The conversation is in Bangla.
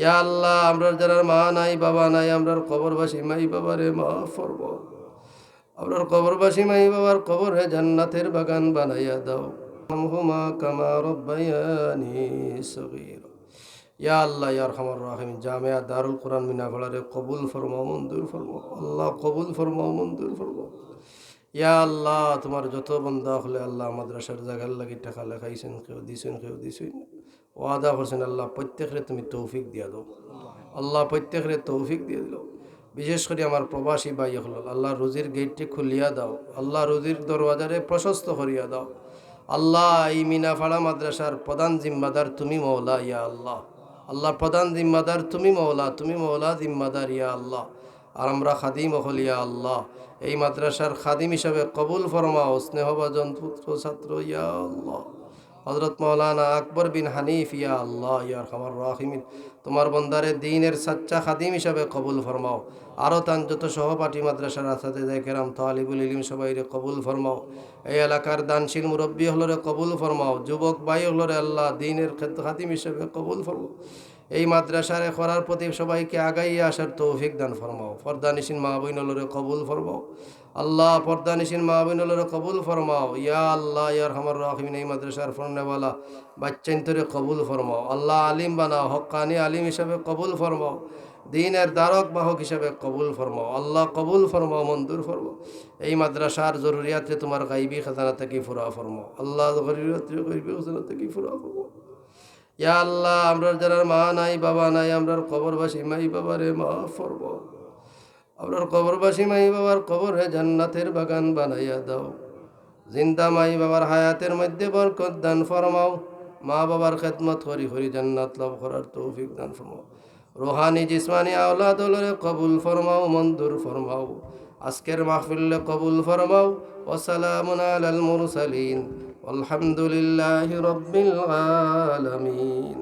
ইয়া আল্লাহ আমরার যারা মা নাই, বাবা নাই আমরার কবরবাসী মাই বাবারে মা ফরব আমরার কবরবাসী মাই বাবার কবর জান্নাতের বাগান বানাইয়া দাও। হুমা কামা রব্বায়ানি সগীর। ইয়া আল্লাহ ইয়ার খামার রাহিম জামিয়া দারুল কোরআন মিনা ঘোড়ারে কবুল ফরমাও, মঞ্জুর ফরমাও। আল্লাহ, কবুল ফরমাও, মঞ্জুর ফরমাও। ইয়া আল্লাহ, তোমার যত বন্ধা হলে আল্লাহ মাদ্রাসার জায়গার লাগি টাকা লেখাইছেন, কেউ দিছেন কেউ দিছেন। ওয়াদা করছেন আল্লাহ প্রত্যেকরে তুমি তৌফিক দিয়া দাও। আল্লাহ প্রত্যেকরে তৌফিক দিয়ে দিল। বিশেষ করে আমার প্রবাসী ভাই হল, আল্লাহ রুজির গেটটি খুলিয়া দাও। আল্লাহ রুজির দরওয়াজারে প্রশস্ত করিয়া দাও। আল্লাহ এই মিনাফাড়া মাদ্রাসার প্রধান জিম্মাদার তুমি মৌলা ইয়া আল্লাহ। আল্লাহ প্রধান জিম্মাদার তুমি মৌলা তুমি মৌলা জিম্মাদার, ইয়া আল্লাহ। আর আমরা খাদিম হল, ইয়া আল্লাহ। এই মাদ্রাসার খাদিম হিসাবে কবুল ফরমাও, স্নেহভাজন পুত্র ছাত্র, ইয়া আল্লাহ। হজরত মৌলানা আকবর বিন হানিফ, ইয়া আল্লাহ ইয়ার খামার রাহিমিন। তোমার বন্দারে দিনের সাচ্চা খাদিম হিসাবে কবুল ফরমাও। আরও তান যত সহপাঠী মাদ্রাসার আসাতে দেখেরাম তালিবুল ইলিম সবাইরে কবুল ফরমাও। এই এলাকার দানশীল মুরব্বী হলরে কবুল ফরমাও। যুবক বাই হলরে আল্লাহ, দিনের খাদিম হিসাবে কবুল ফরমাও। এই মাদ্রাসারে করার প্রতি সবাইকে আগাইয়ে আসার তৌফিক দান ফরমাও। ফরদানিসিন মা কবুল ফরমাও। আল্লাহ পর্দানিসিন মা কবুল ফরমাও। ইয়া আল্লাহ ইয়ার হামার রাহিমিন, এই মাদ্রাসার ফরনেওয়ালা বাচ্চান্তরে কবুল ফরমাও। আল্লাহ আলিম বানাও হক্কানি আলিম হিসাবে কবুল ফরমাও। দিনের দ্বারক বাহক হিসাবে কবুল ফরমাও। আল্লাহ কবুল ফরমাও, মঞ্জুর ফরমাও। এই মাদ্রাসার জরুরিয়াতে তোমার গাইবি খাজানা থেকে ফুরা ফরমাও। আল্লাহ জরুরিয়াতে গাইবি খাজানা থেকে ফুরা ফরমাও। ইয়া আল্লাহ, আমরার যারা মা নাই, বাবা নাই, আমরার কবরবাসী মাই বাবারে মা ফরব আমরার কবরবাসী মাই বাবার কবর হে জান্নাতের বাগান বানাইয়া দাও। জিন্দা মাই বাবার হায়াতের মধ্যে বরকত দান ফরমাও। মা বাবার খেদমত করি হরি জান্নাত লাভ করার তৌফিক দান ফরমাও। রোহানি জিসমানি আওলাদ কবুল ফরমাও মন্দুর ফরমাও। আজকের মাহফিল্লে কবুল ফরমাও ওসালামুন আলাল মুরসালিন আলহামদুলিল্লাহি রব্বিল আলামিন।